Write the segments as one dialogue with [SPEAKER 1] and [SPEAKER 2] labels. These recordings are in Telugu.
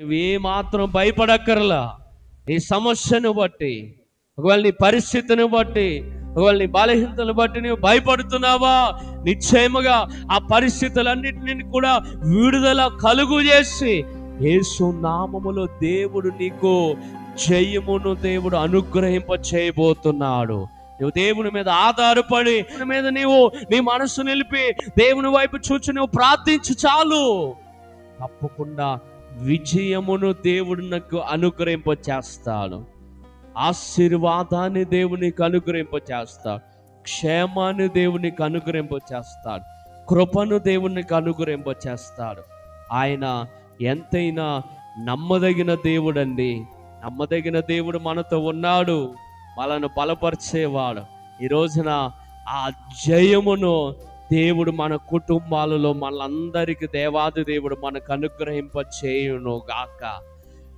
[SPEAKER 1] నువ్వే భయపడక్కర్లా. నీ సమస్యను బట్టి ఒకవేళ నీ పరిస్థితిని బట్టి ఒకవేళ నీ బలహీనతను బట్టి నువ్వు భయపడుతున్నావా? నిశ్చయముగా ఆ పరిస్థితులన్నిటిని కూడా విడుదల కలుగు చేసి యేసు నామములో దేవుడు నీకు జయమును దేవుడు అనుగ్రహింప చేయబోతున్నాడు. నువ్వు దేవుని మీద ఆధారపడి మీద నీవు నీ మనసు నిలిపి దేవుని వైపు చూచి నువ్వు ప్రార్థించు చాలు. తప్పకుండా విజయమును దేవుడినకు అనుగ్రహింప చేస్తాడు ఆశీర్వాదాన్ని దేవునికి అనుగ్రహింప చేస్తాడు క్షేమాన్ని దేవునికి అనుగ్రహింప చేస్తాడు కృపను దేవునికి అనుగ్రహింప చేస్తాడు ఆయన ఎంతైనా నమ్మదగిన దేవుడండి. నమ్మదగిన దేవుడు మనతో ఉన్నాడు. మనను బలపరిచేవాడు. ఈ రోజున ఆ జయమును దేవుడు మన కుటుంబాలలో మనందరికి దేవాది దేవుడు మనకు అనుగ్రహింప చేయును గాక.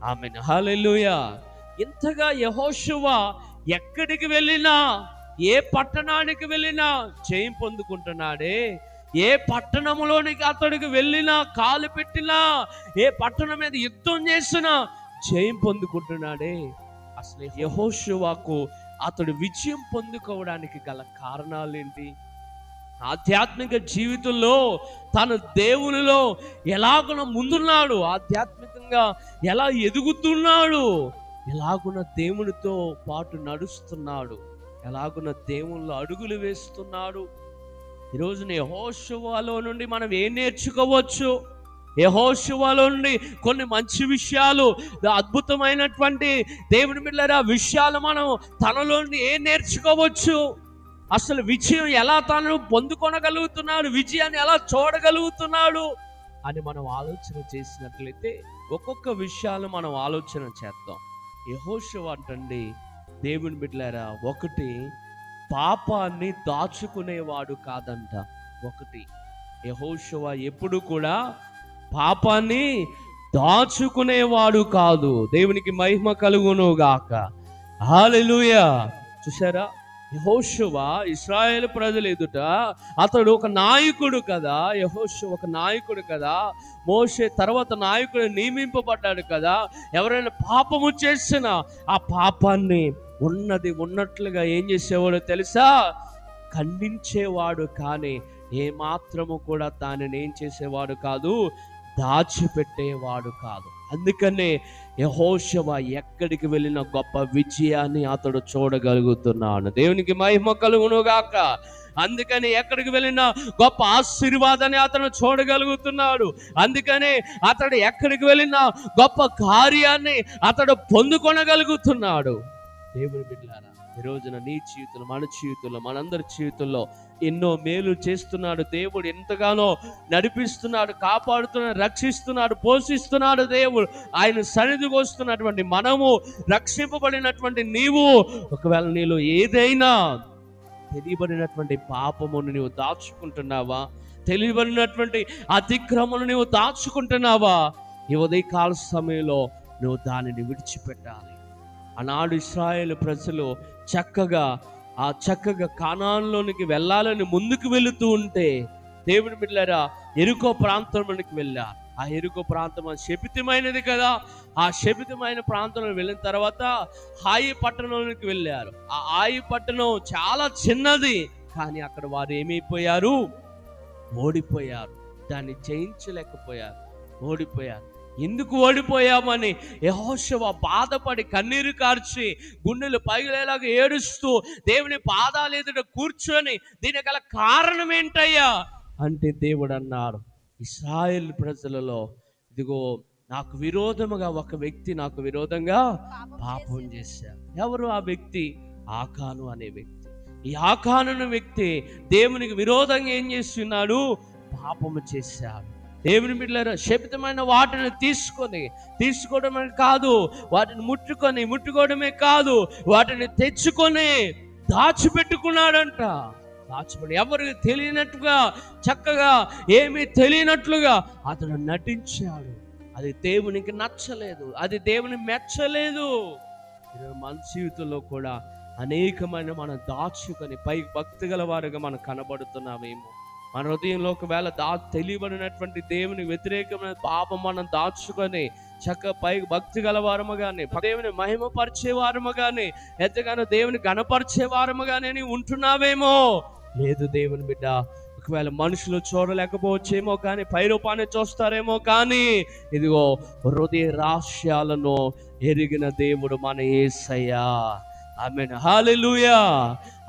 [SPEAKER 1] ఆమె హల్లెలూయా. ఇంతగా యహోశువ ఎక్కడికి వెళ్ళినా ఏ పట్టణానికి వెళ్ళినా జయం పొందుకుంటున్నాడే. ఏ పట్టణంలోనికి అతడికి వెళ్ళినా కాలు పెట్టినా ఏ పట్టణం మీద యుద్ధం చేసినా జయం పొందుకుంటున్నాడే. అసలు యహోశువాకు అతడు విజయం పొందుకోవడానికి గల కారణాలేంటి? ఆధ్యాత్మిక జీవితంలో తను దేవునిలో ఎలాగున ముందున్నాడు ఆధ్యాత్మికంగా ఎలా ఎదుగుతున్నాడు ఎలాగున దేవునితో పాటు నడుస్తున్నాడు ఎలాగున దేవునిలో అడుగులు వేస్తున్నాడు. ఈరోజు యహోశువాలో నుండి మనం ఏం నేర్చుకోవచ్చు? యహోశువాలో నుండి కొన్ని మంచి విషయాలు అద్భుతమైనటువంటి దేవుని మిల్లరా విషయాలు మనం తనలో నుండి ఏం నేర్చుకోవచ్చు? అసలు విజయం ఎలా తను పొందుకొనగలుగుతున్నాడు? విజయాన్ని ఎలా చూడగలుగుతున్నాడు? అని మనం ఆలోచన చేసినట్లయితే ఒక్కొక్క విషయాలు మనం ఆలోచన చేద్దాం. యహోషవ అంటండి దేవుని బిడ్డలారా ఒకటి పాపాన్ని దాచుకునేవాడు కాదంట. ఒకటి యహోషవ ఎప్పుడు కూడా పాపాన్ని దాచుకునేవాడు కాదు. దేవునికి మహిమ కలుగును గాక హాలెలూయా చూసారా యహోషువ ఇస్రాయేల్ ప్రజలు ఎదుట అతడు ఒక నాయకుడు కదా యహోషు ఒక నాయకుడు కదా మోషే తర్వాత నాయకుడు నియమింపబడ్డాడు కదా ఎవరైనా పాపము చేసిన ఆ పాపాన్ని ఉన్నది ఉన్నట్లుగా ఏం చేసేవాడో తెలుసా? ఖండించేవాడు కానీ ఏ మాత్రము కూడా దానిని ఏం చేసేవాడు కాదు దాచిపెట్టేవాడు కాదు. అందుకనే యహోశవ ఎక్కడికి వెళ్ళిన గొప్ప విజయాన్ని అతడు చూడగలుగుతున్నాడు. దేవునికి మహిమ కలుగును గాక అందుకని ఎక్కడికి వెళ్ళినా గొప్ప ఆశీర్వాదాన్ని అతను చూడగలుగుతున్నాడు. అందుకనే అతడు ఎక్కడికి వెళ్ళినా గొప్ప కార్యాన్ని అతడు పొందుకొనగలుగుతున్నాడు. దేవుని బిడ్డ ఈ రోజున నీ జీవితంలో మన జీవితంలో మనందరి జీవితంలో ఎన్నో మేలు చేస్తున్నాడు దేవుడు. ఎంతగానో నడిపిస్తున్నాడు కాపాడుతున్నాడు రక్షిస్తున్నాడు పోషిస్తున్నాడు దేవుడు. ఆయన సన్నిధికి వస్తున్నటువంటి మనము రక్షింపబడినటువంటి నీవు ఒకవేళ నీలో ఏదైనా తెలియబడినటువంటి పాపమును నీవు దాచుకుంటున్నావా? తెలియబడినటువంటి అతిక్రమను నీవు దాచుకుంటున్నావా? ఈ ఉదయకాల సమయంలో నువ్వు దానిని విడిచిపెట్టాలి. ఆనాడు ఇస్రాయేల్ ప్రజలు చక్కగా ఆ చక్కగా కానాన్లోనికి వెళ్ళాలని ముందుకు వెళుతూ ఉంటే దేవుని బిడ్డలారా ఎరుకో ప్రాంతంలోనికి వెళ్ళా. ఆ ఎరుకో ప్రాంతం శపితమైనది కదా. ఆ శపితమైన ప్రాంతంలో వెళ్ళిన తర్వాత హాయి పట్టణంలోకి వెళ్ళారు. ఆ హాయి పట్టణం చాలా చిన్నది కానీ అక్కడ వారు ఏమైపోయారు? ఓడిపోయారు. దాన్ని జయించలేకపోయారు. ఓడిపోయారు. ఎందుకు ఓడిపోయామని యహోశవ బాధపడి కన్నీరు కార్చి గుండెలు పగిలేలాగా ఏడుస్తూ దేవుని పాదాలు ఎదుట కూర్చొని దీని గల కారణం ఏంటయ్యా అంటే దేవుడు అన్నారు ఇస్రాయేల్ ప్రజలలో ఇదిగో నాకు విరోధముగా ఒక వ్యక్తి నాకు విరోధంగా పాపం చేశారు ఎవరు ఆ వ్యక్తి? ఆకాను అనే వ్యక్తి. ఈ ఆకాను వ్యక్తి దేవునికి విరోధంగా ఏం చేస్తున్నాడు? పాపము చేశాడు. దేవుని బిడ్డలారా శబితమైన వాటిని తీసుకొని తీసుకోవడమే కాదు వాటిని ముట్టుకొని ముట్టుకోవడమే కాదు వాటిని తెచ్చుకొని దాచిపెట్టుకున్నాడంట. దాచిపెట్టి ఎవరికి తెలియనట్టుగా చక్కగా ఏమీ తెలియనట్లుగా అతడు నటించాడు. అది దేవునికి నచ్చలేదు అది దేవుని మెచ్చలేదు. మన జీవితంలో కూడా అనేకమైన మనం దాచుకొని పై భక్తి గల వారుగా మనం కనబడుతున్నామేమో. మన హృదయంలో ఒకవేళ దా తెలియబడినటువంటి దేవుని వ్యతిరేకమైన పాపం మనం దాచుకొని చక్క పై భక్తి గలవారము కానీ దేవుని మహిమపరిచేవారము కానీ ఎంతగానో దేవుని గణపరిచేవారము కానీ ఉంటున్నావేమో? లేదు దేవుని బిడ్డ. ఒకవేళ మనుషులు చూడలేకపోవచ్చేమో కానీ పై రూపాన్ని చూస్తారేమో కానీ ఇదిగో హృదయ రహస్యాలను ఎరిగిన దేవుడు మన ఏసయ్యా. ఆమె హాలెలూయా.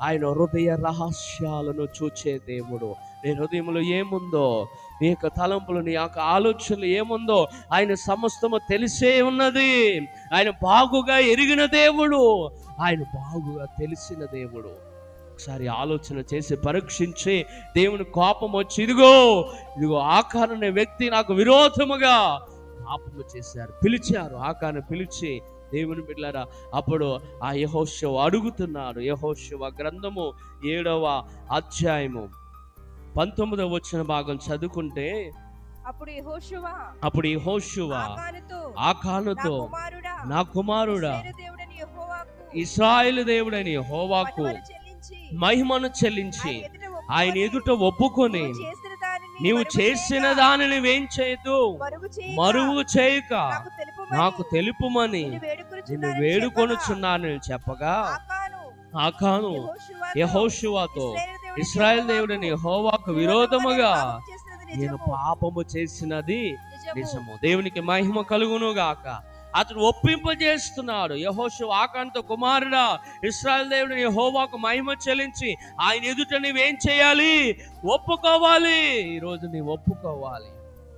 [SPEAKER 1] ఆయన హృదయ రహస్యాలను చూచే దేవుడు. నీ హృదయంలో ఏముందో నీ యొక్క తలంపులు నీ యొక్క ఆలోచనలు ఏముందో ఆయన సమస్తము తెలిసే ఉన్నది. ఆయన బాగుగా ఎరిగిన దేవుడు. ఆయన బాగుగా తెలిసిన దేవుడు. ఒకసారి ఆలోచన చేసి పరీక్షించి దేవుని కోపం వచ్చి ఇదిగో ఇదిగో ఆకారం అనే వ్యక్తి నాకు విరోధముగా పాపము చేశారు. పిలిచారు ఆకారం పిలిచి దేవుని బిడ్డారా అప్పుడు ఆ యహోశవ అడుగుతున్నారు యహోశవ గ్రంథము ఏడవ అధ్యాయము. పంతొమ్మిదవ వచ్చిన భాగం చదువుకుంటే
[SPEAKER 2] అప్పుడు యెహోషువ
[SPEAKER 1] అప్పుడు యహోశువ
[SPEAKER 2] ఆకానుతో నా కుమారుడా
[SPEAKER 1] ఇస్రాయేలు దేవుడని యెహోవాకు
[SPEAKER 2] మహిమను చెల్లించి ఆయన ఎదుట ఒప్పుకొని నీవు చేసిన దానిని
[SPEAKER 1] ఏం చేయదు? మరువు చేయక.
[SPEAKER 2] నాకు తెలుపుమని. నిన్ను
[SPEAKER 1] నిన్ను
[SPEAKER 2] వేడుకొనుచున్నానని
[SPEAKER 1] చెప్పగా
[SPEAKER 2] ఆకాను. యెహోషువతో,
[SPEAKER 1] ఇస్రాయల్ దేవుడిని యెహోవాకు విరోధముగా నేను
[SPEAKER 2] పాపం
[SPEAKER 1] పాపము చేసినది
[SPEAKER 2] నిజము.
[SPEAKER 1] దేవునికి మహిమ కలుగును గాక అతడు ఒప్పింపజేస్తున్నాడు. యహోషు ఆకాంత కుమారుడా ఇస్రాయల్ దేవుడిని యెహోవాకు మహిమ చెల్లించి ఆయన ఎదుట నీవేం చేయాలి? ఒప్పుకోవాలి. ఈరోజు నీవు ఒప్పుకోవాలి.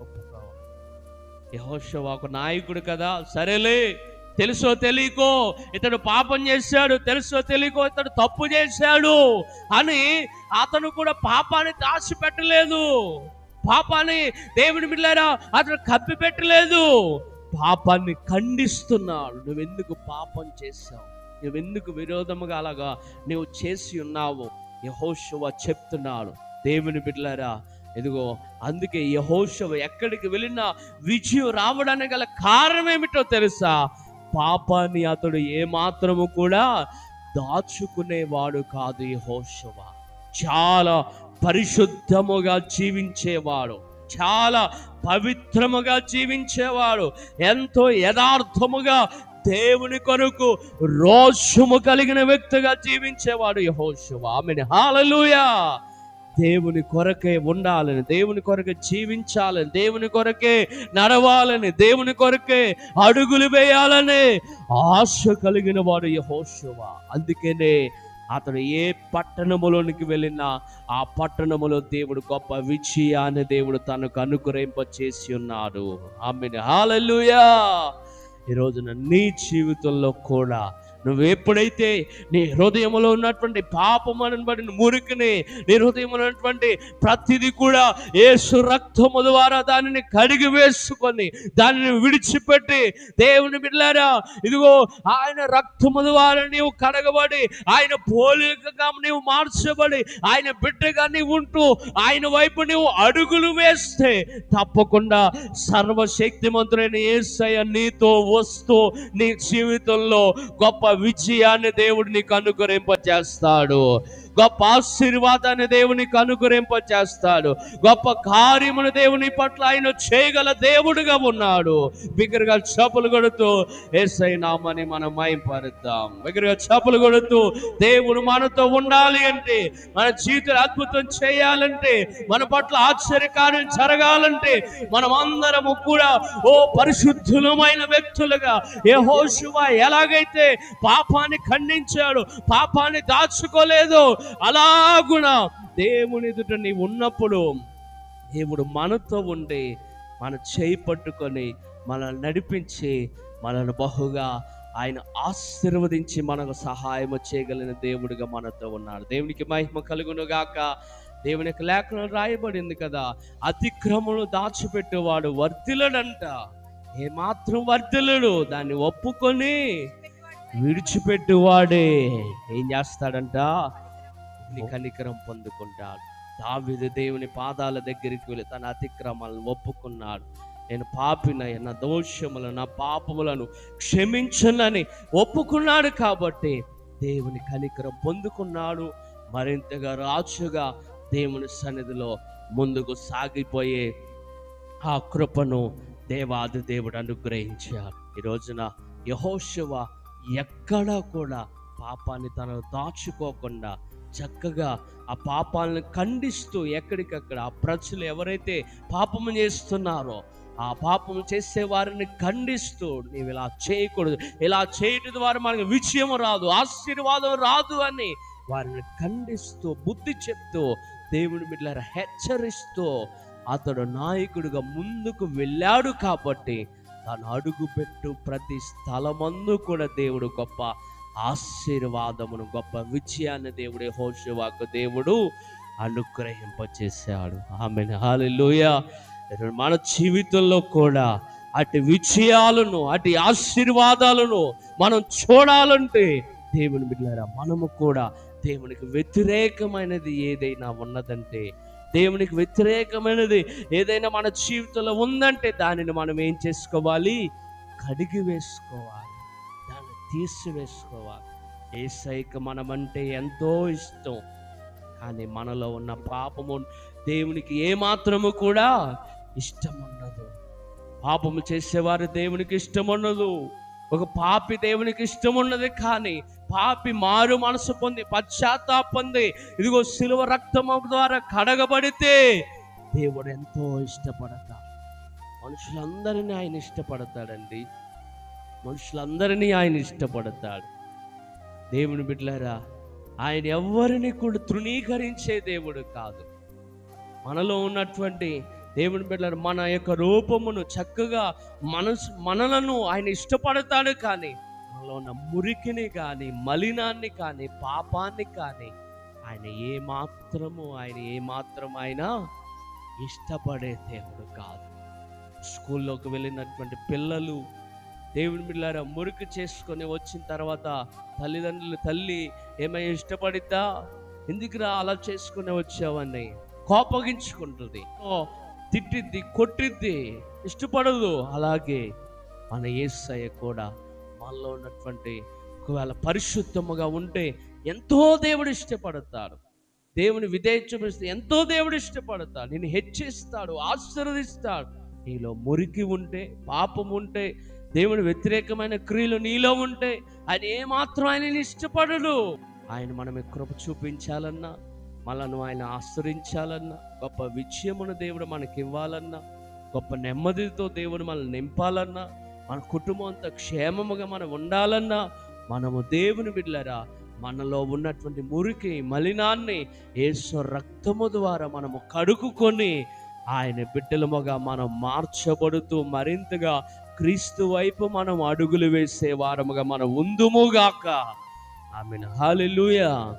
[SPEAKER 1] ఒప్పుకోవాలి. యహోషు ఒక నాయకుడు కదా. సరేలే. తెలుసో తెలియకో ఇతడు పాపం చేశాడు తెలుసో తెలియకో ఇతడు తప్పు చేశాడు అని అతను కూడా పాపాన్ని దాచిపెట్టలేదు. పాపాన్ని దేవుని బిడ్డారా అతను కప్పి పెట్టలేదు పాపాన్ని ఖండిస్తున్నాడు. నువ్వెందుకు పాపం చేశావు? నువ్వెందుకు విరోధముగా అలాగా నువ్వు చేసి ఉన్నావు? యహోశవ చెప్తున్నాడు. దేవుని బిడ్డలారా ఇదిగో అందుకే యహోశవ ఎక్కడికి వెళ్ళినా విజయం రావడానికి గల కారణం ఏమిటో తెలుసా? పాపాన్ని అతడు ఏమాత్రము కూడా దాచుకునేవాడు కాదు హోషవ చాలా పరిశుద్ధముగా జీవించేవాడు. చాలా పవిత్రముగా జీవించేవాడు. ఎంతో యథార్థముగా దేవుని కొరకు రోషము కలిగిన వ్యక్తిగా జీవించేవాడు యహోశువ ఆమెను. హాలలుయా దేవుని కొరకే ఉండాలని దేవుని కొరకే జీవించాలని దేవుని కొరకే నడవాలని దేవుని కొరకే అడుగులు వేయాలని ఆశ కలిగిన వాడు యహోశువ అందుకనే అతను ఏ పట్టణములోనికి వెళ్ళినా ఆ పట్టణములో దేవుడు గొప్ప విజయాన్ని దేవుడు తనకు అనుగ్రహింప చేసి ఉన్నాడు. ఆమెను. హాలలుయా ఈ రోజున నీ జీవితంలో కూడా నువ్వు ఎప్పుడైతే నీ హృదయంలో ఉన్నటువంటి పాపమనబడిన మురికిని నీ హృదయంలో ఉన్నటువంటి ప్రతిదీ కూడా యేసు రక్తము ద్వారా దానిని కడిగి వేసుకొని దానిని విడిచిపెట్టి దేవుని బిడ్డారా ఇదిగో ఆయన రక్తము ద్వారా నీవు కడగబడి ఆయన పోలికగా నీవు మార్చబడి ఆయన బిడ్డగా నీవు ఉంటూ ఆయన వైపు నీవు అడుగులు వేస్తే తప్పకుండా సర్వశక్తిమంతుడైన యేసయ్య నీతో వస్తూ నీ జీవితంలో గొప్ప విజయాన్ని దేవుడు నీకు అనుగ్రహింపచేస్తాడు. గొప్ప ఆశీర్వాదాన్ని దేవునికి అనుగ్రహింపచేస్తాడు గొప్ప కార్యమును దేవుని పట్ల ఆయన చేయగల దేవుడుగా ఉన్నాడు. బిగ్గరగా చప్పులు కొడుతూ ఏసై నామని మనం మైంపరుద్దాం బిగ్గరగా చపలు కొడుతూ దేవుడు మనతో ఉండాలి అంటే మన జీవితం అద్భుతం చేయాలంటే మన పట్ల ఆశ్చర్యకార్యం జరగాలంటే మనం అందరము కూడా ఓ పరిశుద్ధులమైన వ్యక్తులుగా యెహోషువ ఎలాగైతే పాపాన్ని ఖండించాడు పాపాన్ని దాచుకోలేదు అలాగున దేవుని ఎదుట నీవు ఉన్నప్పుడు దేవుడు మనతో ఉండి మన చేయి పట్టుకొని మనల్ని నడిపించి మనల్ని బహుగా ఆయన ఆశీర్వదించి మనకు సహాయం చేయగలిగిన దేవుడిగా మనతో ఉన్నాడు. దేవునికి మహిమ కలుగును గాక. దేవుని యొక్క లేఖనం రాయబడింది కదా. అతిక్రమను దాచిపెట్టేవాడు వర్ధిలడంట ఏమాత్రం వర్ధిలడు దాన్ని ఒప్పుకొని విడిచిపెట్టువాడే. ఏం చేస్తాడంట? నీ కనికరం పొందుకుంటాడు. దావిదు దేవుని పాదాల దగ్గరికి వెళ్ళి తన అతిక్రమాలను ఒప్పుకున్నాడు. నేను పాపిన నా దోషములను నా పాపములను క్షమించనని ఒప్పుకున్నాడు కాబట్టి దేవుని కనికరం పొందుకున్నాడు. మరింతగా రాజుగా దేవుని సన్నిధిలో ముందుకు సాగిపోయే ఆ కృపను దేవాది దేవుడు అనుగ్రహించాడు. ఈ రోజున యహోశివ ఎక్కడా కూడా పాపాన్ని తనను దాచుకోకుండా చక్కగా ఆ పాపాలను ఖండిస్తూ ఎక్కడికక్కడ ఆ ప్రజలు ఎవరైతే పాపము చేస్తున్నారో ఆ పాపం చేసే వారిని ఖండిస్తూ నీవు ఇలా చేయకూడదు. ఇలా చేయటం ద్వారా మనకు విజయం రాదు ఆశీర్వాదం రాదు అని వారిని ఖండిస్తూ బుద్ధి చెప్తూ దేవుని బిడ్డల హెచ్చరిస్తూ అతడు నాయకుడిగా ముందుకు వెళ్ళాడు కాబట్టి తాను అడుగుపెట్టు ప్రతి స్థలమందు కూడా దేవుడు గొప్ప ఆశీర్వాదమును గొప్ప విజయాన్ని దేవుడే హోషవాకు దేవుడు అనుగ్రహింపచేశాడు. ఆమె హాలెలూయ మన జీవితంలో కూడా అటు విజయాలను అటు ఆశీర్వాదాలను మనం చూడాలంటే దేవుని బిడ్డారా మనము కూడా దేవునికి వ్యతిరేకమైనది ఏదైనా ఉన్నదంటే దేవునికి వ్యతిరేకమైనది ఏదైనా మన జీవితంలో ఉందంటే దానిని మనం ఏం చేసుకోవాలి? కడిగి వేసుకోవాలి తీసివేసుకోవాలి. ఏసైకి మనమంటే ఎంతో ఇష్టం. కానీ మనలో ఉన్న పాపము దేవునికి ఏమాత్రము కూడా ఇష్టం ఉండదు పాపము చేసేవారు దేవునికి ఇష్టం ఉండదు ఒక పాపి దేవునికి ఇష్టం ఉన్నది కానీ పాపి మారు మనసు పొంది పశ్చాత్తాప పొంది ఇదిగో సిలువ రక్తము ద్వారా కడగబడితే దేవుడు ఎంతో ఇష్టపడతాడు. మనుషులందరినీ ఆయన ఇష్టపడతాడండి. మనుషులందరినీ ఆయన ఇష్టపడతాడు. దేవుని బిడ్డలారా ఆయన ఎవరిని కూడా తృణీకరించే దేవుడు కాదు. మనలో ఉన్నటువంటి దేవుని బిడ్డలారు మన యొక్క రూపమును చక్కగా మనసు మనలను ఆయన ఇష్టపడతాడు కానీ మనలో ఉన్న మురికిని కానీ మలినాన్ని కానీ పాపాన్ని కానీ ఆయన ఏమాత్రము ఆయన ఏ మాత్రం ఆయన ఇష్టపడే దేవుడు కాదు. స్కూల్లోకి వెళ్ళినటువంటి పిల్లలు దేవుని బిళ్ళారా మురికి చేసుకొని వచ్చిన తర్వాత తల్లిదండ్రులు తల్లి ఏమై ఇష్టపడిద్దా? ఎందుకురా అలా చేసుకుని వచ్చావని కోపగించుకుంటుంది. ఓ తిట్టిద్ది కొట్టిద్ది ఇష్టపడదు. అలాగే మన ఏసయ్య కూడా మనలో ఉన్నటువంటి ఒకవేళ పరిశుద్ధముగా ఉంటే ఎంతో దేవుడు ఇష్టపడతాడు. దేవుని విధేయ చూపిస్తే ఎంతో దేవుడు ఇష్టపడతాడు. నేను హెచ్చిస్తాడు ఆశీర్వదిస్తాడు. నీలో మురికి ఉంటే పాపం ఉంటే దేవుడు వ్యతిరేకమైన క్రియలు నీలో ఉంటే ఆయన ఏమాత్రం ఆయన ఇష్టపడడు. ఆయన మనమే కృప చూపించాలన్నా మనను ఆయన ఆశ్రయించాలన్నా గొప్ప విజయమును దేవుడు మనకి ఇవ్వాలన్నా గొప్ప నెమ్మదితో దేవుడు మనల్ని నింపాలన్నా మన కుటుంబం అంతా క్షేమముగా మనం ఉండాలన్నా మనము దేవుని బిడ్డలరా మనలో ఉన్నటువంటి మురికి మలినాన్ని ఏసు రక్తము ద్వారా మనము కడుక్కుని ఆయన బిడ్డలముగా మనం మార్చబడుతూ మరింతగా క్రీస్తు వైపు మనం అడుగులు వేసే వారముగా మనం ఉందుముగాక ఆమెను. హాలెలూయా